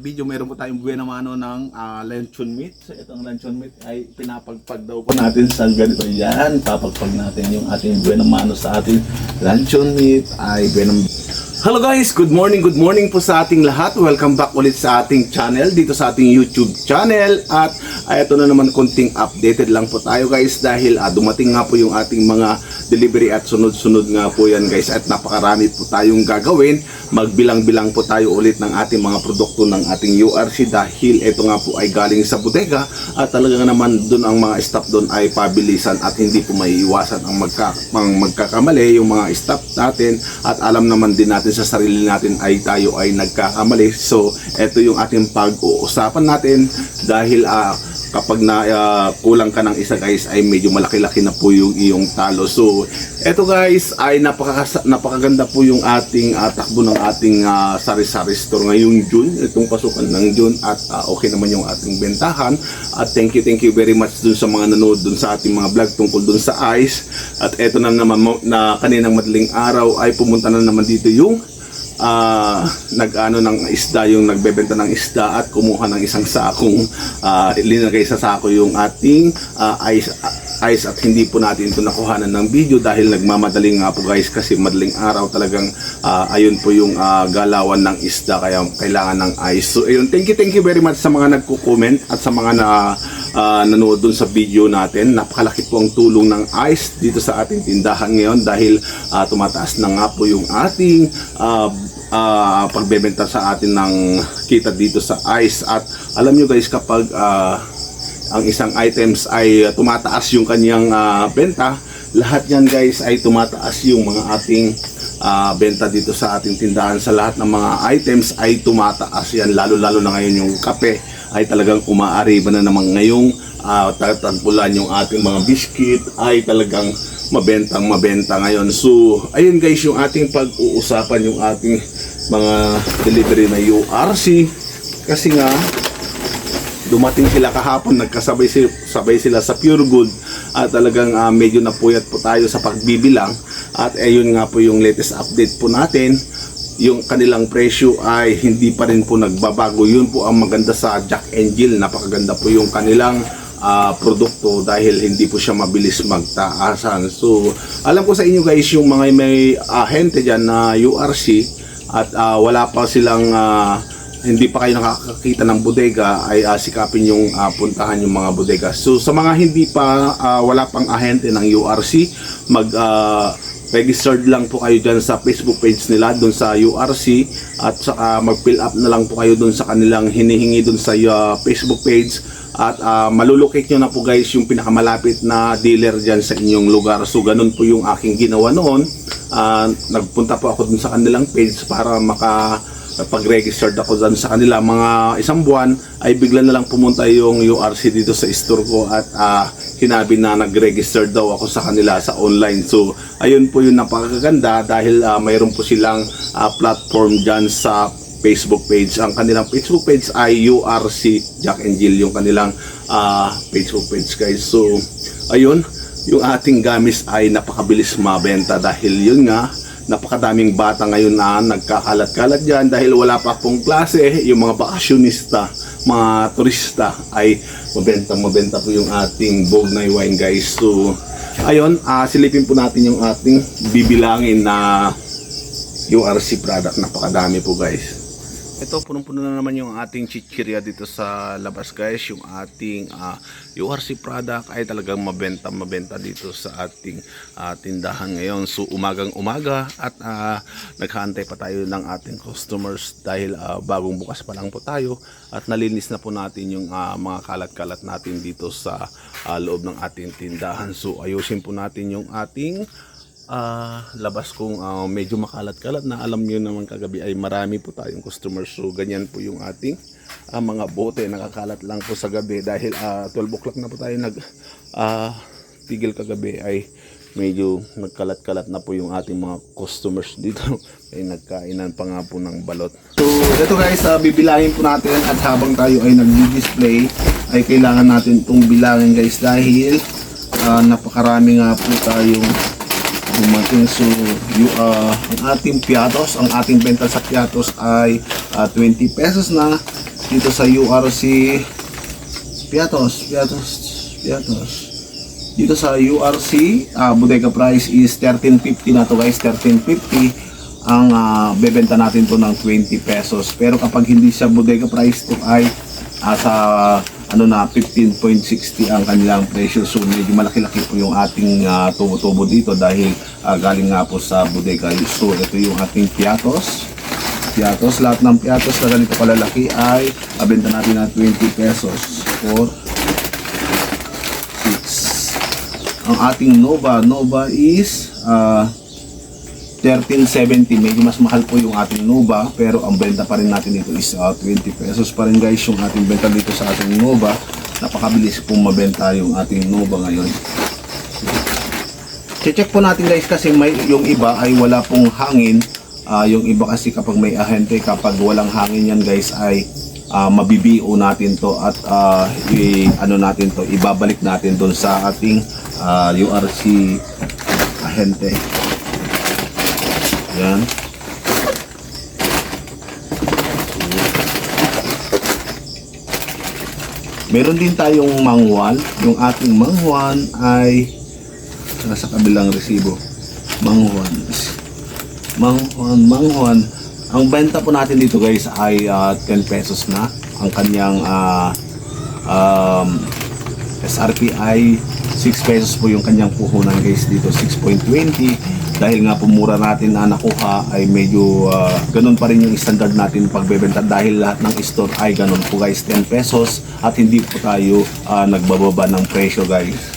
video meron po tayong buwan naman ano, ng ah, luncheon meat. So itong luncheon meat ay pinapagpag daw po natin sa ganito yan. Papagpag natin yung ating buwan naman sa ating luncheon meat ay buwan Hello guys, good morning, good morning po sa ating lahat. Welcome back ulit sa ating channel, dito sa ating YouTube channel. At ay, ito na naman konting updated lang po tayo guys dahil ah, dumating nga po yung ating mga delivery at sunod-sunod nga po yan guys. At napakarami po tayong gagawin. Magbilang-bilang po tayo ulit ng ating mga produkto ng ating URC dahil ito nga po ay galing sa bodega at talaga naman doon ang mga staff doon ay pabilisan at hindi po maiiwasan ang, magka, magkakamali yung mga staff natin at alam naman din natin sa sarili natin ay tayo ay nagkakamali. So, ito yung ating pag-uusapan natin dahil ah, kapag na ah, kulang ka ng isa guys ay medyo malaki-laki na po yung iyong talo. So, eto guys ay napaka napakaganda po yung ating ah, takbo ng ating ah, sari-sari store ngayong June, itong pasukan ng June at ah, okay naman yung ating bentahan. At thank you, thank you very much dun sa mga nanood dun sa ating mga vlog tungkol dun sa ice. At eto na naman na kaninang madaling araw ay pumunta na naman dito yung ah nag-ano ng isda yung nagbebenta ng isda at kumuha ng isang sakong ah linagay sa sako yung ating ah, ice ice at hindi po natin ito nakuhanan ng video dahil nagmamadaling nga po guys kasi madaling araw talagang ah, ayun po yung ah, galawan ng isda kaya kailangan ng ice so ayun thank you thank you very much sa mga nagko-comment at sa mga na ah, nanood dun sa video natin. Napakalaki po ang tulong ng ice dito sa ating tindahan ngayon dahil ah, tumataas na nga po yung ating ah, ah, pagbebenta sa atin ng kita dito sa ice at alam nyo guys kapag ah, ang isang items ay tumataas yung kanyang ah, benta. Lahat yan guys ay tumataas yung mga ating ah, benta dito sa ating tindahan. Sa lahat ng mga items ay tumataas yan. Lalo lalo na ngayon yung kape ay talagang umaariba na naman ngayong uh, tatagpulan yung ating mga biscuit ay talagang mabentang mabenta ngayon. So, ayun guys yung ating pag-uusapan yung ating mga delivery na URC kasi nga dumating sila kahapon nagkasabay si, sabay sila sa Pure Gold. At talagang ah, medyo napuyat po tayo sa pagbibilang. At ayun nga po yung latest update po natin. Yung kanilang presyo ay hindi pa rin po nagbabago. Yun po ang maganda sa Jack Jill. Napakaganda po yung kanilang ah, produkto dahil hindi po siya mabilis magtaasan. So alam ko sa inyo guys yung mga may ahente dyan na URC at ah, wala pa silang ah, hindi pa kayo nakakakita ng bodega ay ah, sikapin yung ah, puntahan yung mga bodega. So sa mga hindi pa ah, wala pang ahente ng URC, mag ah, registered lang po kayo dyan sa Facebook page nila doon sa URC at saka mag-fill up na lang po kayo doon sa kanilang hinihingi doon sa ah, Facebook page at uh, malulocate nyo na po guys yung pinakamalapit na dealer dyan sa inyong lugar. So ganun po yung aking ginawa noon. Ah, nagpunta po ako dun sa kanilang page para maka pag-registered ako dyan sa kanila mga isang buwan ay bigla na lang pumunta yung URC dito sa store ko at ah, sinabi na nag-register daw ako sa kanila sa online. So ayun po yung napakaganda dahil ah, mayroon po silang ah, platform dyan sa Facebook page. Ang kanilang Facebook page ay URC Jack and Jill yung kanilang ah, Facebook page guys. So ayun yung ating gamis ay napakabilis mabenta dahil yun nga napakadaming bata ngayon na nagkakalat-kalat dyan dahil wala pa pong klase. Yung mga bakasyonista mga turista ay mabenta mabenta po yung ating Bognay wine guys. So ayun ah, silipin po natin yung ating bibilangin na URC product. Napakadami po guys ito, punong-puno na naman yung ating chichirya dito sa labas guys. Yung ating ah, URC product ay talagang mabenta mabenta dito sa ating ah, tindahan ngayon. So umagang umaga at uh, naghahantay pa tayo ng ating customers dahil ah, bagong bukas pa lang po tayo at nalinis na po natin yung ah, mga kalat-kalat natin dito sa ah, loob ng ating tindahan. So ayusin po natin yung ating ah labas kong ah, medyo makalat-kalat na alam niyo naman kagabi ay marami po tayong customers. So ganyan po yung ating ah, mga bote. Nakakalat lang po sa gabi dahil ah, 12 o'clock na po tayo nag ah, tigil kagabi ay medyo nagkalat-kalat na po yung ating mga customers dito. Ay nagkainan pa nga po ng balot. So ito guys uh, bibilangin po natin at habang tayo ay nag-display ay kailangan natin itong bilangin guys dahil ah, napakarami nga po tayong dumating. So yung, ah, ang ating piatos. Ang ating benta sa piatos ay ah, 20 pesos na. Dito sa URC Piatos, Piatos, Piatos. Dito sa URC, ah, bodega price is 13.50 na to guys, 13.50 ang ah, bebenta natin to ng 20 pesos. Pero kapag hindi siya bodega price to ay ah, sa ano na 15.60 ang kanilang presyo. So medyo malaki-laki po yung ating ah, tubo-tubo dito dahil ah, galing nga po sa bodega. So ito yung ating piatos. Piatos, lahat ng piatos na ganito kalalaki ay abenta natin ng 20 pesos for 6. Ang ating Nova, Nova is ah 1370. Medyo mas mahal po yung ating Nova pero ang benta pa rin natin dito is ah, 20 pesos pa rin guys yung ating benta dito sa ating Nova. Napakabilis pong mabenta yung ating Nova ngayon. Check po natin guys kasi may yung iba ay wala pong hangin. Ah, yung iba kasi kapag may ahente kapag walang hangin yan guys ay ah, mabibiyo natin to at ah, i, ano natin to ibabalik natin doon sa ating ah, URC ahente. Yan. Meron din tayong mangwan. Yung ating mangwan ay nasa kabilang resibo. Mangwan. Mangwan, mangwan. Ang benta po natin dito guys ay ah, 10 pesos na. Ang kanyang ah, um, SRP ay 6 pesos po yung kanyang puhunan guys dito 6.20 dahil nga pumura natin na nakuha ay medyo ah, ganun pa rin yung standard natin pagbebenta dahil lahat ng store ay ganun po guys 10 pesos at hindi po tayo ah, nagbababa ng presyo guys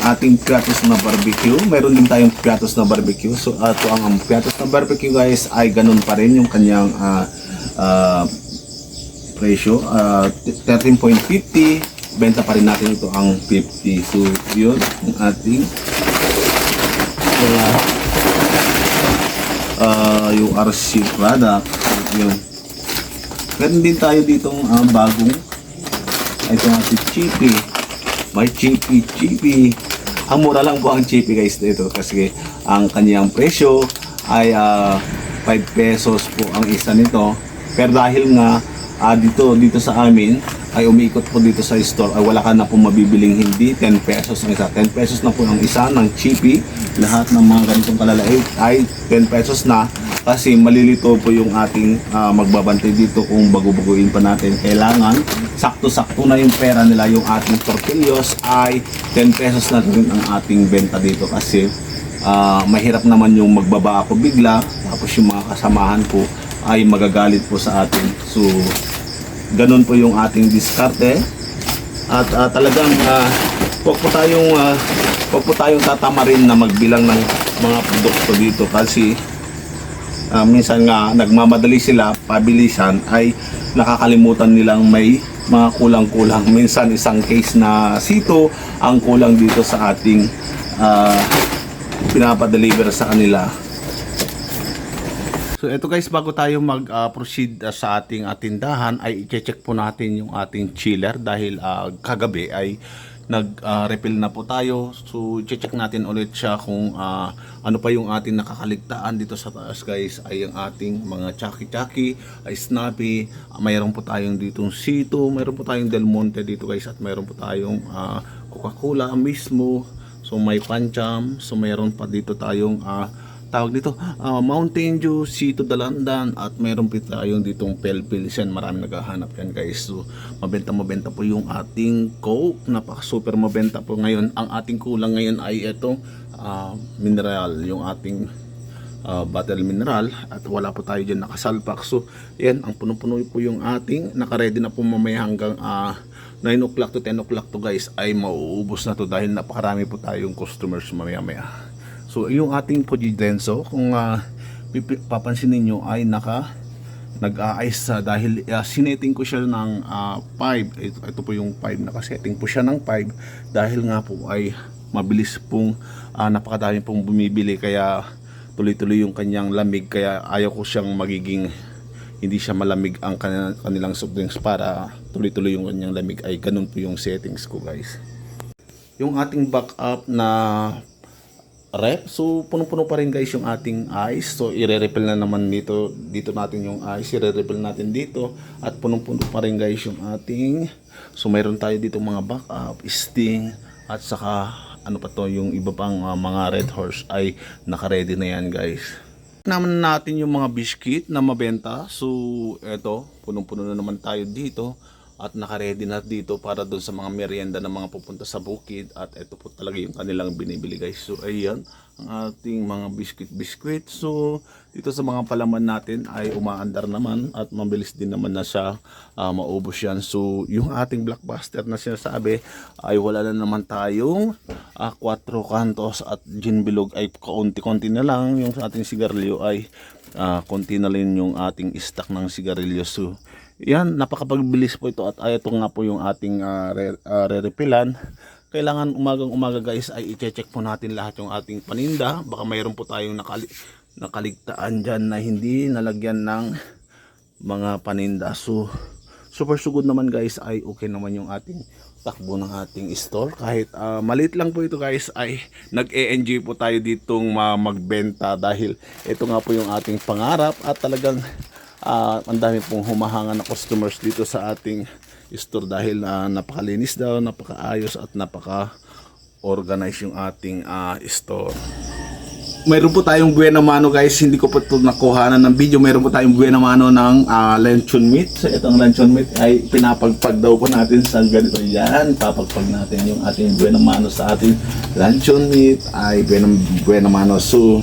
ang ating piatos na barbecue. Meron din tayong piatos na barbecue. So, ato ang, ang piatos na barbecue guys ay ganun pa rin yung kanyang ah, ah, presyo. Ah, 13.50. Benta pa rin natin ito ang 50. So, yun ang ating uh, uh, yung RC product. Yun. Meron din tayo ditong ah, bagong ito ang ating chippy. May chippy, chippy. Ang mura lang po ang chippy guys dito kasi ang kanyang presyo ay ah, 5 pesos po ang isa nito. Pero dahil nga ah, dito dito sa amin ay umiikot po dito sa store ay wala ka na po mabibiling hindi 10 pesos ang isa. 10 pesos na po ang isa ng chippy. Lahat ng mga ganitong kalalait ay 10 pesos na. Kasi malilito po yung ating ah, magbabantay dito kung bago-baguin pa natin. Kailangan sakto-sakto na yung pera nila. Yung ating tortillos ay 10 pesos na rin ang ating benta dito kasi ah, mahirap naman yung magbaba ako bigla. Tapos yung mga kasamahan ko ay magagalit po sa atin. So ganun po yung ating diskarte. At ah, talagang uh, wag po tayong ah, wag po tayong tatamarin na magbilang ng mga produkto dito kasi ah, minsan nga nagmamadali sila pabilisan ay nakakalimutan nilang may mga kulang-kulang. Minsan isang case na sito ang kulang dito sa ating ah, pinapadeliver sa kanila So ito guys, bago tayo mag-proceed sa ating uh, tindahan ay i-check po natin yung ating chiller dahil ah, kagabi ay nag-refill na po tayo. So i-check natin ulit siya kung ah, ano pa yung ating nakakaligtaan dito sa taas guys ay ang ating mga chaki-chaki, ay snappy, mayroon po tayong ditong sito, mayroon po tayong Del Monte dito guys at mayroon po tayong ah, Coca-Cola mismo. So may pancham, so mayroon pa dito tayong ah, tawag dito ah, Mountain Dew, Sito Dalandan at meron pa tayong ditong Pelpils yan marami naghahanap yan guys. So mabenta mabenta po yung ating Coke. Napaka super mabenta po ngayon. Ang ating kulang ngayon ay itong ah, mineral. Yung ating ah, bottle mineral. At wala po tayo dyan nakasalpak. So yan ang puno-puno po yung ating nakaredy na po mamaya hanggang ah, 9 o'clock to 10 o'clock to guys ay mauubos na to dahil napakarami po tayong customers mamaya maya So yung ating Pujidenso kung uh, papansin niyo ay naka nag-a-ice sa dahil uh, sineting ko siya ng 5 ito, ito po yung 5 nakasetting po siya ng 5 dahil nga po ay mabilis pong uh, napakadami pong bumibili. Kaya tuloy-tuloy yung kanyang lamig. Kaya ayaw ko siyang magiging hindi siya malamig ang kanilang soft drinks para tuloy-tuloy yung kanyang lamig. Ay ganun po yung settings ko guys. Yung ating backup na rep. So, punong-puno pa rin guys yung ating ice. So, ire-refill na naman dito. Dito natin yung ice. Ire-refill natin dito. At punong-puno pa rin guys yung ating... So, mayroon tayo dito mga backup, sting, at saka ano pa to, yung iba pang ah, mga red horse ay naka-ready na yan guys. Naman natin yung mga biscuit na mabenta. So, eto, punong-puno na naman tayo dito at naka-ready na dito para doon sa mga merienda ng mga pupunta sa bukid at ito po talaga yung kanilang binibili guys. So, ayan ang ating mga biscuit-biscuit. So, dito sa mga palaman natin ay umaandar naman at mabilis din naman na siya ah, maubos yan. So, yung ating blockbuster na sinasabi ay wala na naman tayong 4 kantos at gin bilog ay kaunti-konti na lang. Yung ating sigarilyo ay ah, konti na rin yung ating stock ng sigarilyo. So, yan, napakapagbilis po ito at ay, ito nga po yung ating ah, re, ah, re-refillan. Kailangan umagang umaga guys ay i-check po natin lahat yung ating paninda. Baka mayroon po tayong nakali, nakaligtaan dyan na hindi nalagyan ng mga paninda. So, super sugod naman guys ay okay naman yung ating takbo ng ating store. Kahit ah, maliit lang po ito guys ay nag-e-enjoy po tayo ditong ma- magbenta dahil ito nga po yung ating pangarap at talagang ah, ang dami pong humahanga na customers dito sa ating store dahil ah, napakalinis daw, napakaayos at napaka organize yung ating ah, store mayroon po tayong buena mano guys, hindi ko po ito nakuhanan ng video. Mayroon po tayong buena mano ng uh, luncheon meat. So itong luncheon meat ay pinapagpag daw po natin sa ganito. Yan, papagpag natin yung ating buena mano sa ating luncheon meat ay buena, buena mano. So,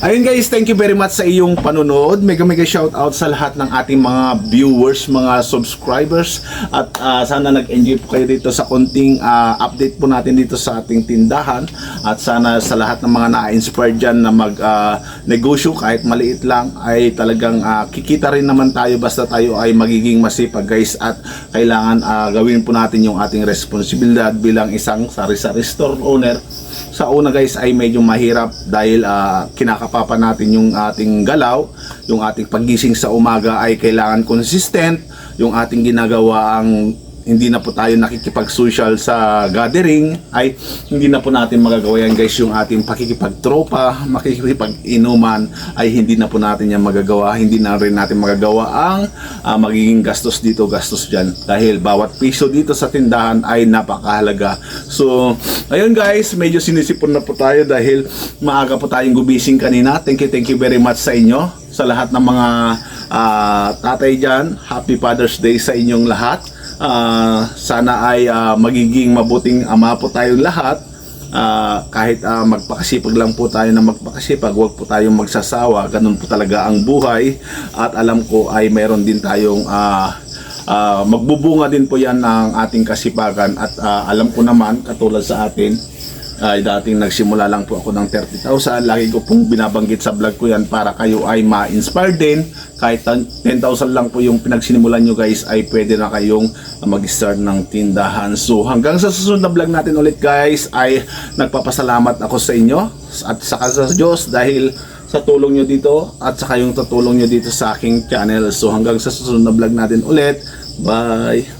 ayun guys, thank you very much sa iyong panonood. Mega mega shout out sa lahat ng ating mga viewers, mga subscribers. At ah, sana nag-enjoy po kayo dito sa konting ah, update po natin dito sa ating tindahan. At sana sa lahat ng mga na-inspire dyan na mag ah, negosyo kahit maliit lang ay talagang ah, kikita rin naman tayo. Basta tayo ay magiging masipag guys. At kailangan ah, gawin po natin yung ating responsibilidad bilang isang sari-sari store owner sa una guys ay medyo mahirap dahil ah, kinakapapa natin yung ating galaw, yung ating paggising sa umaga ay kailangan consistent, yung ating ginagawa ang hindi na po tayo nakikipag-social sa gathering ay hindi na po natin magagawa yan guys yung ating pakikipag-tropa, makikipag-inuman ay hindi na po natin yan magagawa. Hindi na rin natin magagawa ang ah, magiging gastos dito, gastos dyan. Dahil bawat piso dito sa tindahan ay napakahalaga. So ayun guys, medyo sinisipon na po tayo dahil maaga po tayong gubising kanina. Thank you, thank you very much sa inyo sa lahat ng mga ah, tatay dyan. Happy Father's Day sa inyong lahat Ah, sana ay ah, magiging mabuting ama po tayong lahat. Ah, kahit ah, magpakasipag lang po tayo na magpakasipag, huwag po tayong magsasawa. Ganun po talaga ang buhay. At alam ko ay meron din tayong ah, ah, magbubunga din po yan ng ating kasipagan. At ah, alam ko naman, katulad sa atin, ay dating nagsimula lang po ako ng 30,000. Lagi ko pong binabanggit sa vlog ko yan para kayo ay ma-inspire din. Kahit 10,000 lang po yung pinagsinimulan nyo guys ay pwede na kayong mag-start ng tindahan. So hanggang sa susunod na vlog natin ulit guys ay nagpapasalamat ako sa inyo at saka sa Diyos dahil sa tulong nyo dito at saka yung tutulong nyo dito sa aking channel. So hanggang sa susunod na vlog natin ulit. Bye!